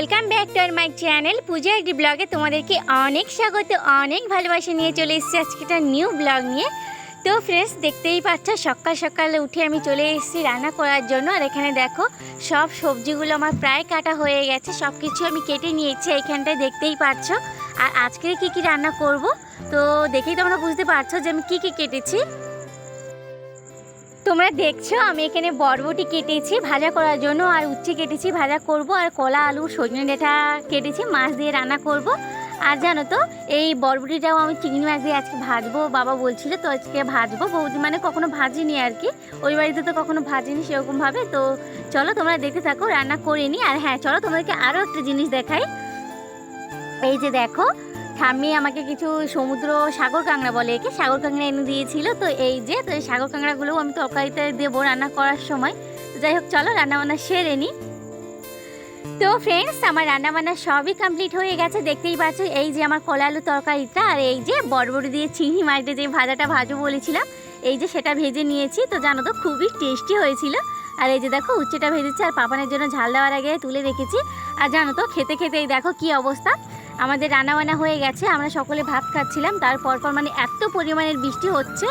Welcome back to our my channel Puja একটি ব্লগে তোমাদেরকে অনেক স্বাগত, অনেক ভালোবাসা নিয়ে চলে এসেছি। আজকে একটা নিউ ব্লগ নিয়ে। তো ফ্রেন্ডস দেখতেই পাচ্ছ, সকাল সকালে উঠে আমি চলে এসেছি রান্না করার জন্য। আর এখানে দেখো, সব সবজিগুলো আমার প্রায় কাটা হয়ে গেছে। সব কিছু আমি কেটে নিয়েছি, এইখানটায় দেখতেই পাচ্ছ। আর আজকে কি কি রান্না করব? তো দেখেই তোমরা বুঝতে পারছ যে আমি কি কি কেটেছি। তোমরা দেখছ, আমি এখানে বরবটি কেটেছি, ভাজা করার জন্য, আর উচ্ছে কেটেছি, ভাজা করব, আর কলা, আলু, সজনে ডাঁটা কেটেছি, মাছ দিয়ে রান্না করব। আর জানো তো, এই বরবটিটাও আমি চিংড়ি মাছ দিয়ে আজকে ভাজবো, বাবা বলছিল তো আজকে ভাজবো, বৌদি মানে কখনো ভাজিনি আর কি, ওই বাড়িতে তো কখনো ভাজিনি সেরকমভাবে তো চলো তোমরা দেখতে থাকো, রান্না করে নি আর হ্যাঁ চলো তোমাদেরকে আরও একটা জিনিস দেখাই। এই যে দেখো ঠাম্মি আমাকে কিছু সমুদ্র সাগর কাঁকড়া বলে, একে সাগর কাঁকড়া এনে দিয়েছিল। তো এই যে, তো এই সাগর কাঁকড়াগুলোও আমি তরকারিতে দেবো রান্না করার সময়। যাই হোক, চলো রান্নাবান্না সেরে নিই তো ফ্রেন্ডস আমার রান্নাবান্না সবই কমপ্লিট হয়ে গেছে। দেখতেই পাচ্ছ, এই যে আমার কলা আলু তরকারিটা আর এই যে বড়বড়ি দিয়ে চিংড়ি মাছটা যে ভাজাটা ভাজবো বলেছিলাম, এই যে সেটা ভেজে নিয়েছি। তো জানো তো, খুবই টেস্টি হয়েছিল। আর এই যে দেখো, উচ্ছেটা ভেজেছি আর পাপানের জন্য ঝাল দেওয়ার আগে তুলে রেখেছি। আর জানো তো, খেতে খেতে এই দেখো কি অবস্থা। আমাদের রান্নাবান্না হয়ে গেছে, আমরা সকলে ভাত খাচ্ছিলাম তারপর পর মানে এত পরিমাণের বৃষ্টি হচ্ছে,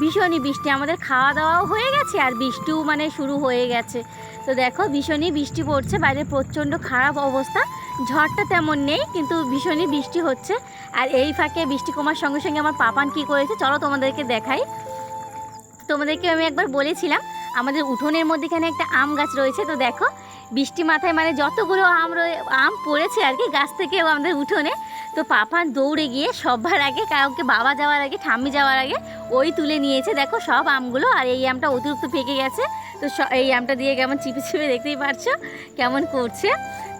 ভীষণই বৃষ্টি, আমাদের খাওয়া দাওয়াও হয়ে গেছে আর বৃষ্টিও মানে শুরু হয়ে গেছে। তো দেখো, ভীষণই বৃষ্টি পড়ছে, বাইরে প্রচণ্ড খারাপ অবস্থা, ঝড়টা তেমন নেই, কিন্তু ভীষণই বৃষ্টি হচ্ছে। আর এই ফাঁকে বৃষ্টি কমার সঙ্গে সঙ্গে আমার পাপান কি করেছে, চলো তোমাদেরকে দেখাই। তোমাদেরকে আমি একবার বলেছিলাম আমাদের উঠোনের মধ্যেখানে একটা আম গাছ রয়েছে, তো দেখো। বৃষ্টি মাথায় মানে যতগুলো আম আম পড়েছে আর কি, গাছ থেকে আমাদের উঠোনে। তো পাপা দৌড়ে গিয়ে সবার আগে কাউকে বাবা যাওয়ার আগে, ঠাম্মি যাওয়ার আগে ওই তুলে নিয়েছে, দেখো সব আমগুলো। আর এই আমটা অতিরিক্ত পেকে গেছে, তো এই আমটা দিয়ে কেমন চিপে চিপে দেখতেই পারছ কেমন করছে।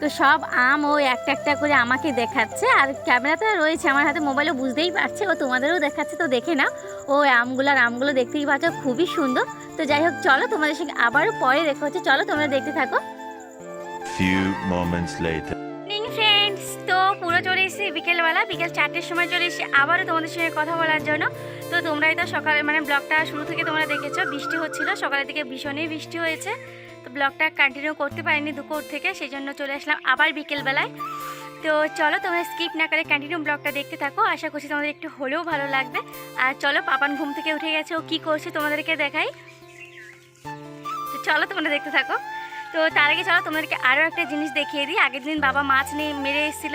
তো সব আম ও একটা একটা করে আমাকে দেখাচ্ছে, আর ক্যামেরাতে রয়েছে, আমার হাতে মোবাইলে বুঝতেই পারছে, ও তোমাদেরও দেখাচ্ছে, তো দেখে না ও আমগুলো আর আমগুলো দেখতেই পাচ্ছ, খুবই সুন্দর। তো যাই হোক চলো তোমাদের সঙ্গে আবারও পরে দেখা হচ্ছে। চলো তোমরা দেখতে থাকো। Few moments later. ফ্রেন্ডস তো পুরো চলে এসেছি বিকেলবেলা। বিকেল চারটের সময় চলে এসেছি আবারও তোমাদের সঙ্গে কথা বলার জন্য। তো তোমরাই তো সকালে মানে ব্লগটা শুরু থেকে তোমরা দেখেছ বৃষ্টি হচ্ছিল। সকালের দিকে ভীষণই বৃষ্টি হয়েছে। তো ব্লগটা কন্টিনিউ করতে পারিনি দুপুর থেকে সেই জন্য চলে আসলাম আবার বিকেলবেলায়। তো চলো তোমরা স্কিপ না করে কন্টিনিউ ব্লগটা দেখতে থাকো। আশা করছি তোমাদের একটু হলেও ভালো লাগবে। আর চলো পাপান ঘুম থেকে উঠে গেছে। ও কী করছে তোমাদেরকে দেখাই। চলো তোমরা দেখতে থাকো। তো তার আগে চলো তোমাদেরকে আরও একটা জিনিস দেখিয়ে দিই। আগের দিন বাবা মাছ নিয়ে মেরে এসেছিল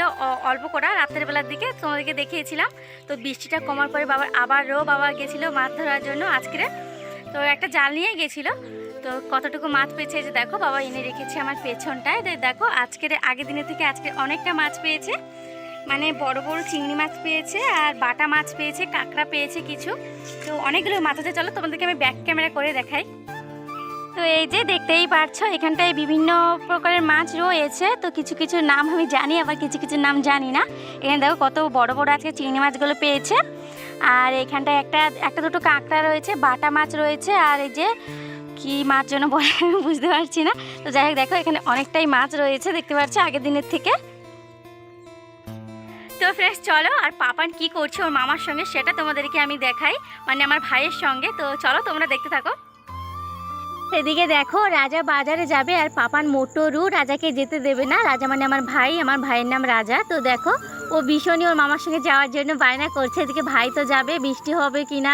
অল্প করা রাত্রের বেলার দিকে তোমাদেরকে দেখিয়েছিলাম। তো বৃষ্টিটা কমার পরে বাবার আবারও বাবা গেছিল মাছ ধরার জন্য আজকে তো একটা জাল নিয়ে গেছিল। তো কতটুকু মাছ পেয়েছে যে দেখো, বাবা এনে রেখেছে আমার পেছনটায়। তো দেখো আজকের, আগের দিনের থেকে আজকে অনেকটা মাছ পেয়েছে। মানে বড় বড় চিংড়ি মাছ পেয়েছে আর বাটা মাছ পেয়েছে, কাঁকড়া পেয়েছে কিছু। তো অনেকগুলো মাছ আছে। চলো তোমাদেরকে আমি ব্যাক ক্যামেরা করে দেখাই। তো এই যে দেখতেই পারছ, এখানটায় বিভিন্ন প্রকারের মাছ রয়েছে। তো কিছু কিছু নাম আমি জানি, আবার কিছু কিছু নাম জানি না। এখানে দেখো কত বড় বড় আজকে চিংড়ি মাছগুলো পেয়েছে। আর এখানটায় একটা একটা দুটো কাঁকড়া রয়েছে, বাটা মাছ রয়েছে, আর এই যে কি মাছ যেন বলে বুঝতে পারছি না। তো যাই হোক, দেখো এখানে অনেকটাই মাছ রয়েছে, দেখতে পাচ্ছ আগের দিনের থেকে। তো ফ্রেন্ডস চলো, আর পাপান কি করছে ওর মামার সঙ্গে সেটা তোমাদেরকে আমি দেখাই মানে আমার ভাইয়ের সঙ্গে। তো চলো, তোমরা দেখতে থাকো। এদিকে দেখো, রাজা বাজারে যাবে আর পাপান মোটরু রাজাকে যেতে দেবে না। রাজা মানে আমার ভাই, আমার ভাইয়ের নাম রাজা। তো দেখো, ও ভীষণই ওর মামার সঙ্গে যাওয়ার জন্য বায়না করছে। এদিকে ভাই তো যাবে, বৃষ্টি হবে কি না,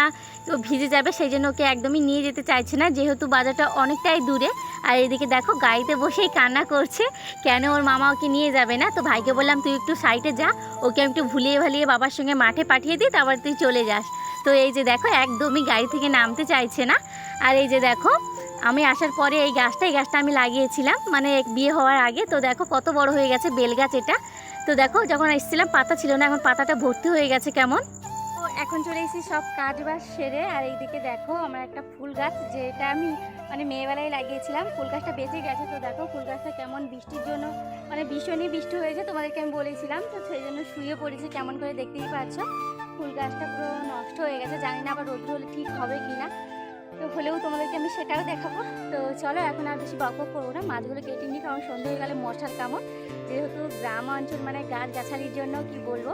ও ভিজে যাবে, সেই জন্য ওকে একদমই নিয়ে যেতে চাইছে না, যেহেতু বাজারটা অনেকটাই দূরে। আর এদিকে দেখো, গাড়িতে বসেই কান্না করছে, কেন ওর মামা ওকে নিয়ে যাবে না? তো ভাইকে বললাম, তুই একটু সাইডে যা, ওকে আমি একটু ভুলিয়ে ভালিয়ে বাবার সঙ্গে মাঠে পাঠিয়ে দিই, তারপর তুই চলে যাস। তো এই যে দেখো, একদমই গাড়ি থেকে নামতে চাইছে না। আর এই যে দেখো আমি আসার পরে এই গাছটা এই গাছটা আমি লাগিয়েছিলাম। মানে বিয়ে হওয়ার আগে। তো দেখো কত বড় হয়ে গেছে বেল গাছ এটা। তো দেখো যখন এসেছিলাম, পাতা ছিল না, এখন পাতাটা ভর্তি হয়ে গেছে কেমন? তো এখন চলে এসেছি সব কাজ বাজ সেরে। আর এইদিকে দেখো আমার একটা ফুল গাছ, যেটা আমি মানে মেয়েবেলায় লাগিয়েছিলাম। ফুল গাছটা বেঁচে গেছে। তো দেখো ফুল গাছটা কেমন বৃষ্টির জন্য মানে ভীষণই বৃষ্টি হয়েছে তোমাদেরকে আমি বলেছিলাম। তো সেই জন্য শুয়ে পড়েছে, কেমন করে দেখতেই পাচ্ছ। ফুল গাছটা পুরো নষ্ট হয়ে গেছে। জানি না আবার রোদ্র হলে ঠিক হবে কি না তো হলেও তোমাদেরকে আমি সেটাও দেখাবো। তো চলো এখন আর বেশি বক করব না। মাছগুলো কেটে নিই, কারণ সন্ধে হয়ে গেলে মশার কামড়। যেহেতু গ্রাম অঞ্চল মানে গাছ গাছালির জন্য কি বলব?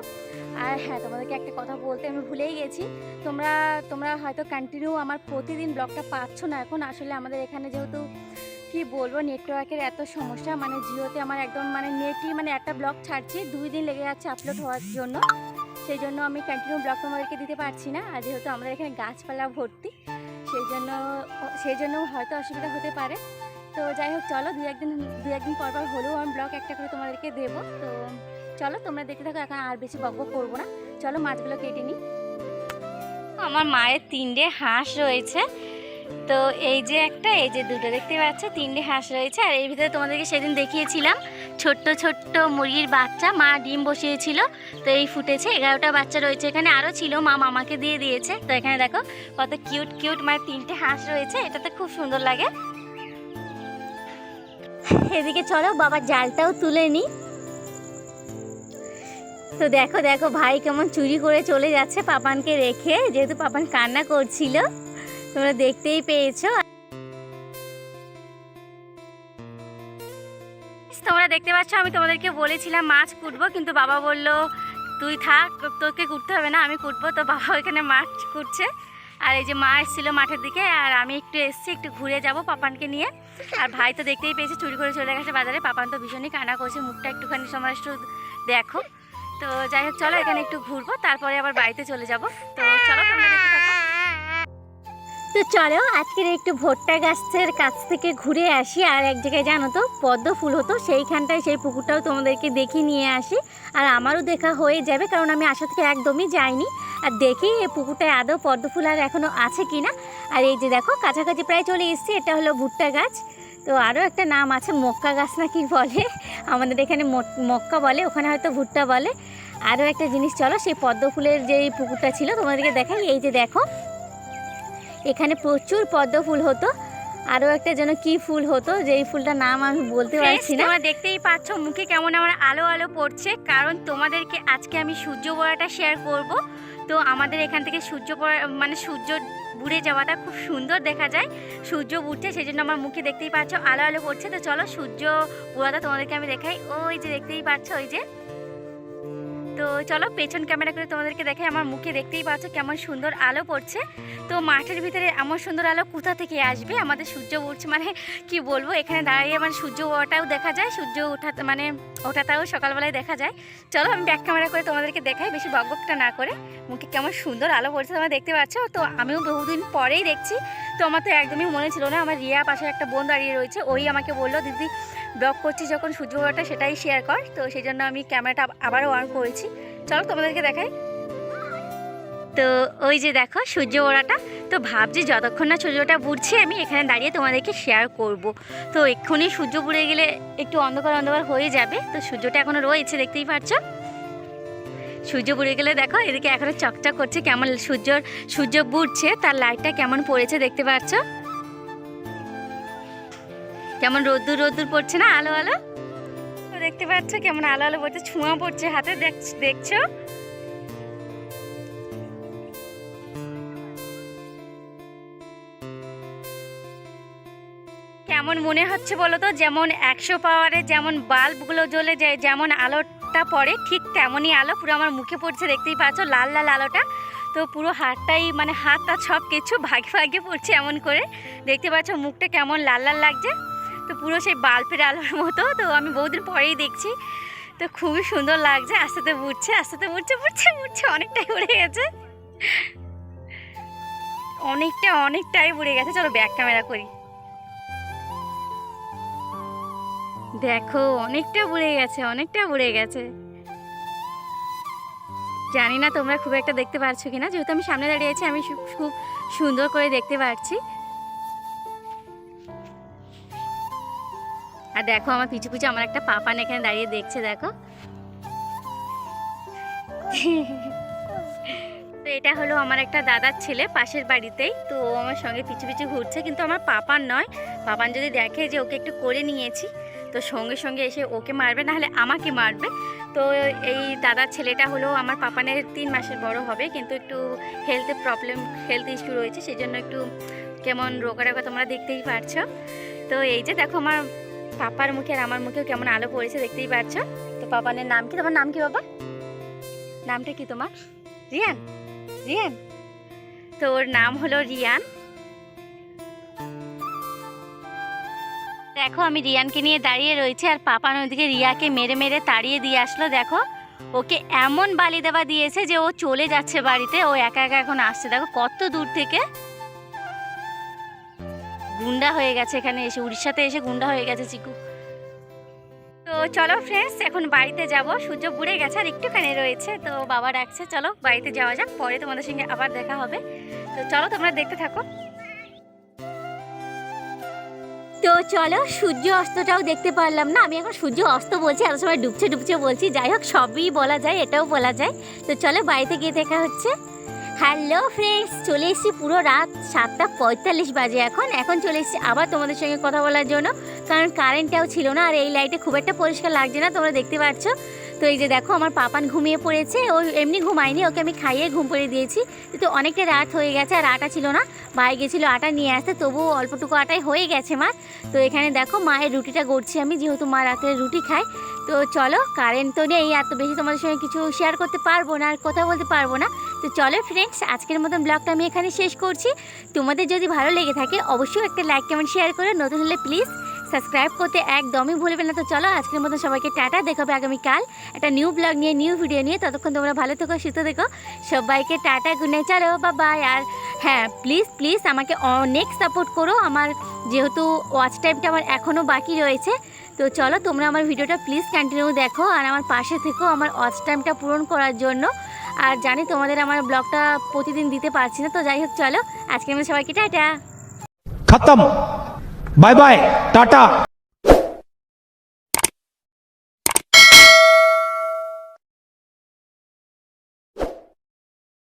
আর হ্যাঁ তোমাদেরকে একটা কথা বলতে আমি ভুলেই গেছি। তোমরা তোমরা হয়তো কন্টিনিউ আমার প্রতিদিন ব্লগটা পাচ্ছ না এখন। আসলে আমাদের এখানে যেহেতু, কি বলব নেটওয়ার্কের এত সমস্যা মানে জিওতে আমার একদম মানে নেটই মানে একটা ব্লগ ছাড়ছি, দুই দিন লেগে যাচ্ছে আপলোড হওয়ার জন্য। সেই জন্য আমি কন্টিনিউ ব্লগ তোমাদেরকে দিতে পারছি না। আর যেহেতু আমাদের এখানে গাছপালা ভর্তি সেই জন্য সেই জন্য হয়তো অসুবিধা হতে পারে। তো যাই হোক, চলো দু একদিন দু একদিন পর পর হলেও আমি ব্লগ একটা করে তোমাদেরকে দেবো। তো চলো তোমরা দেখতে থাকো, এখন আর বেশি বক করব না। চলো মাছগুলো কেটে নিই। আমার মায়ের তিনটে হাঁস রয়েছে। তো এই যে একটা, এই যে দুটো দেখতে পাচ্ছ, তিনটে হাঁস রয়েছে। আর এই ভিতরে তোমাদেরকে সেদিন দেখিয়েছিলাম। ছোট্ট ছোট্ট মুরগির বাচ্চা, মা ডিম বসিয়েছিল। তো এই ফুটেছে, এগারোটা বাচ্চা রয়েছে এখানে। আরও ছিল, মা মামাকে দিয়ে দিয়েছে। তো এখানে দেখো, কত কিউট কিউট মায়ের তিনটে হাঁস রয়েছে। এটাতে খুব সুন্দর লাগে। এদিকে চলো, বাবার জালটাও তুলে নিই তো দেখো দেখো, ভাই কেমন চুরি করে চলে যাচ্ছে পাপানকে রেখে। যেহেতু পাপান কান্না করছিল, তোমরা দেখতেই পেয়েছ। তোমরা দেখতে পাচ্ছ, আমি তোমাদেরকে বলেছিলাম মাছ কুটবো, কিন্তু বাবা বলল, তুই থাক তোকে কুটতে হবে না, আমি কুটবো। তো বাবা ওইখানে মাছ কুটছে। আর এই যে মা এসেছিল মাঠের দিকে, আর আমি একটু এসেছি, একটু ঘুরে যাব পাপানকে নিয়ে। আর ভাই তো দেখতেই পেয়েছে, চুরি করে চলে গেছে বাজারে। পাপান তো ভীষণই কানা করছে, মুখটা একটুখানি সময় একটু দেখো। তো যাই হোক, চলো এখানে একটু ঘুরবো, তারপরে আবার বাড়িতে চলে যাব। তো চলো, তোমরা দেখতে তো চলো, আজকের একটু ভুট্টা গাছের কাছ থেকে ঘুরে আসি। আর এক জায়গায় জানো তো, পদ্ম ফুল হতো, সেইখানটায় সেই পুকুরটাও তোমাদেরকে দেখিয়ে নিয়ে আসি। আর আমারও দেখা হয়ে যাবে, কারণ আমি আশা থেকে একদমই যাইনি। আর দেখি এই পুকুরটায় আদৌ পদ্ম ফুল আর এখনও আছে কি না আর এই যে দেখো, কাছাকাছি প্রায় চলে এসেছি, এটা হলো ভুট্টা গাছ। তো আরও একটা নাম আছে, মক্কা গাছ না কি বলে? আমাদের এখানে মক্কা বলে, ওখানে হয়তো ভুট্টা বলে। আরও একটা জিনিস, চলো, সেই পদ্ম ফুলের যেই পুকুরটা ছিল, তোমাদেরকে দেখাই। এই যে দেখো এখানে প্রচুর পদ্ম ফুল হতো। আরও একটা যেন কি ফুল হতো যেই ফুলটার নাম আমি বলতে পারছি না। তোমরা দেখতেই পাচ্ছ মুখে কেমন আমার আলো আলো পড়ছে কারণ তোমাদেরকে আজকে আমি সূর্য পড়াটা শেয়ার করব। তো আমাদের এখান থেকে সূর্য পড়া মানে সূর্য বুড়ে যাওয়াটা খুব সুন্দর দেখা যায়। সূর্য উঠছে সেই জন্য আমার মুখে দেখতেই পাচ্ছ আলো আলো পড়ছে। তো চলো সূর্য পুরাটা তোমাদেরকে আমি দেখাই। ওই যে দেখতেই পাচ্ছ ওই যে তো চলো পেছন ক্যামেরা করে তোমাদেরকে দেখাই, আমার মুখে দেখতেই পাচ্ছ কেমন সুন্দর আলো পড়ছে। তো মাঠের ভিতরে এমন সুন্দর আলো কোথা থেকে আসবে? আমাদের সূর্য উঠছে মানে কি বলব? এখানে দাঁড়িয়ে মানে সূর্য ওঠাও দেখা যায়, সূর্য ওঠা মানে ওঠাটাও সকালবেলায় দেখা যায়। চলো আমি ব্যাক ক্যামেরা করে তোমাদেরকে দেখাই, বেশি বকবকটা না করে। মুখে কেমন সুন্দর আলো পড়ছে তোমরা দেখতে পাচ্ছ। তো আমিও বহুদিন পরেই দেখছি। তো আমার তো একদমই মনে ছিল না, আমার রিয়া পাশে একটা বোন দাঁড়িয়ে রয়েছে, ওই আমাকে বলল, দিদি ব্লগ করছি যখন সূর্য সেটাই শেয়ার কর। তো সেই জন্য আমি ক্যামেরাটা আবারও অন করেছি। চলো তোমাদেরকে দেখাই। তো ওই যে দেখো সূর্য ওড়াটা তো ভাবছি যতক্ষণ না সূর্যটা বুড়ছে, আমি এখানে দাঁড়িয়ে তোমাদেরকে শেয়ার করব। তো এক্ষুনি সূর্য বুড়ে গেলে একটু অন্ধকার অন্ধকার হয়ে যাবে। তো সূর্যটা এখনও রয়েছে, দেখতেই পাচ্ছ সূর্য বুড়ে গেলে দেখো, এদিকে এখনও চকচক করছে কেমন সূর্যর সূর্য বুড়ছে, তার লাইটটা কেমন পড়েছে দেখতে পাচ্ছ কেমন রোদ্দুর রোদ্দুর পড়ছে না আলো আলো? তো দেখতে পাচ্ছ কেমন আলো আলো পড়ছে, ছুঁয়া পড়ছে হাতে, দেখ- দেখছ? কেমন মনে হচ্ছে বলো তো? যেমন একশো পাওয়ারে যেমন বাল্বগুলো জ্বলে যায়, যেমন আলোটা পড়ে, ঠিক তেমনই আলো পুরো আমার মুখে পড়ছে, দেখতেই পাচ্ছ লাল লাল আলোটা। তো পুরো হাতটাই মানে হাতটা সব কিছু ভাগে ভাগে পড়ছে এমন করে। দেখতে পাচ্ছ মুখটা কেমন লাল লাল লাগছে। পুরো সেই বাল্বের আলোর মতো, তো আমি বহুদিন পরেই দেখছি। তো খুবই সুন্দর লাগছে আস্তে বুঝছে আস্তে বুঝছে বুঝছে বুঝছে, অনেকটাই উড়ে গেছে। অনেকটা, অনেকটাই উড়ে গেছে। চলো ব্যাক ক্যামেরা করি। দেখো, অনেকটা উড়ে গেছে, অনেকটা উড়ে গেছে। জানি না তোমরা খুব একটা দেখতে পারছ কিনা, যেহেতু আমি সামনে দাঁড়িয়ে আছি, আমি খুব সুন্দর করে দেখতে পাচ্ছি আর দেখো আমার পিছু পিছু আমার একটা পাপান এখানে দাঁড়িয়ে দেখছে, দেখো। তো এটা হলো আমার একটা দাদার ছেলে পাশের বাড়িতেই। তো ও আমার সঙ্গে পিছু পিছু ঘুরছে, কিন্তু আমার পাপান নয়। পাপান যদি দেখে যে ওকে একটু করে নিয়েছি, তো সঙ্গে সঙ্গে এসে ওকে মারবে, না হলে আমাকে মারবে। তো এই দাদার ছেলেটা হলো আমার পাপানের তিন মাসের বড় হবে, কিন্তু একটু হেলথে প্রবলেম হেলথ ইস্যু রয়েছে সেই জন্য একটু কেমন রোগা রোগা তোমরা দেখতেই পারছ। তো এই যে দেখো আমার পাপার মুখে আর আমার মুখেও কেমন আলো পড়েছে দেখতেই পারছ তো পাপানের নাম কি? তোমার নাম কি বাবা? নামটা কি তোমার? রিয়ান? রিয়ান? তো ওর নাম হলো রিয়ান। দেখো, আমি রিয়ানকে নিয়ে দাঁড়িয়ে রয়েছে আর পাপান ওদিকে রিয়াকে মেরে মেরে তাড়িয়ে দিয়ে আসলো, দেখো। ওকে এমন বালি দেওয়া দিয়েছে যে ও চলে যাচ্ছে বাড়িতে, ও একা একা এখন আসছে। দেখো, কত দূর থেকে গুন্ডা হয়ে গেছে এখানে এসে, উড়িষ্যাতে এসে গুন্ডা হয়ে গেছে চিকু। তো চলো ফ্রেন্ডস এখন বাড়িতে যাব। সূর্য বুড়ে গেছে আর একটুখানি রয়েছে, তো বাবা ডাকছে, চলো বাড়িতে যাওয়া যাক, পরে তোমাদের সঙ্গে আবার দেখা হবে। তো চলো তোমরা দেখতে থাকো। তো চলো সূর্য অস্তটাও দেখতে পারলাম না, আমি এখন সূর্য অস্ত বলছি, এত সময় ডুবছে ডুবছে বলছি, যাই হোক সবই বলা যায়, এটাও বলা যায়। তো চলো বাড়িতে গিয়ে দেখা হচ্ছে। হ্যালো ফ্রেন্ডস, চলে এসেছি পুরো রাত সাতটা পঁয়তাল্লিশ বাজে এখন। এখন চলে এসেছি আবার তোমাদের সঙ্গে কথা বলার জন্য। কারণ কারেন্টটাও ছিল না, আর এই লাইটে খুব একটা পরিষ্কার লাগছে না, তোমরা দেখতে পাচ্ছ। তো এই যে দেখো, আমার পাপান ঘুমিয়ে পড়েছে। ও এমনি ঘুমায়নি, ওকে আমি খাইয়ে ঘুম পড়ে দিয়েছি। তো অনেকটা রাত হয়ে গেছে, আর আটা ছিল না। ভাই গেছিল আটা নিয়ে আসতে, তবুও অল্পটুকু আটাই হয়ে গেছে মা। তো এখানে দেখো, মায়ের রুটিটা গড়ছি আমি, যেহেতু মা রাতে রুটি খায়। তো চলো কারেন্ট তো নেই, এত বেশি তোমাদের সঙ্গে কিছু শেয়ার করতে পারব না, আর কথা বলতে পারব না। তো চলো ফ্রেন্ডস আজকের মতন ব্লগটা আমি এখানে শেষ করছি। তোমাদের যদি ভালো লেগে থাকে, অবশ্যই একটা লাইক কমেন্ট শেয়ার করে। নতুন হলে প্লিজ সাবস্ক্রাইব করতে একদমই ভুলবে না। তো চলো আজকের মতো সবাইকে টাটা দেখাবে আগামীকাল। একটা নিউ ব্লগ নিয়ে নিউ ভিডিও নিয়ে। ততক্ষণ তোমরা ভালো থেকো, সুস্থ থেকো। সবাইকে টাটা নাইট চলো বা বাই আর হ্যাঁ প্লিজ প্লিজ আমাকে অনেক সাপোর্ট করো। আমার যেহেতু ওয়াচ টাইমটা আমার এখনও বাকি রয়েছে। তো চলো তোমরা আমার ভিডিওটা প্লিজ কন্টিনিউ দেখো। আর আমার পাশে থেকো আমার ওয়াচ টাইমটা পূরণ করার জন্য। আর জানি তোমাদের আমার ব্লগটা প্রতিদিন দিতে পারছি না, তো যাই হোক, চলো। আজকে আমি সবাইকে টাটা। খতম। Bye bye, tata.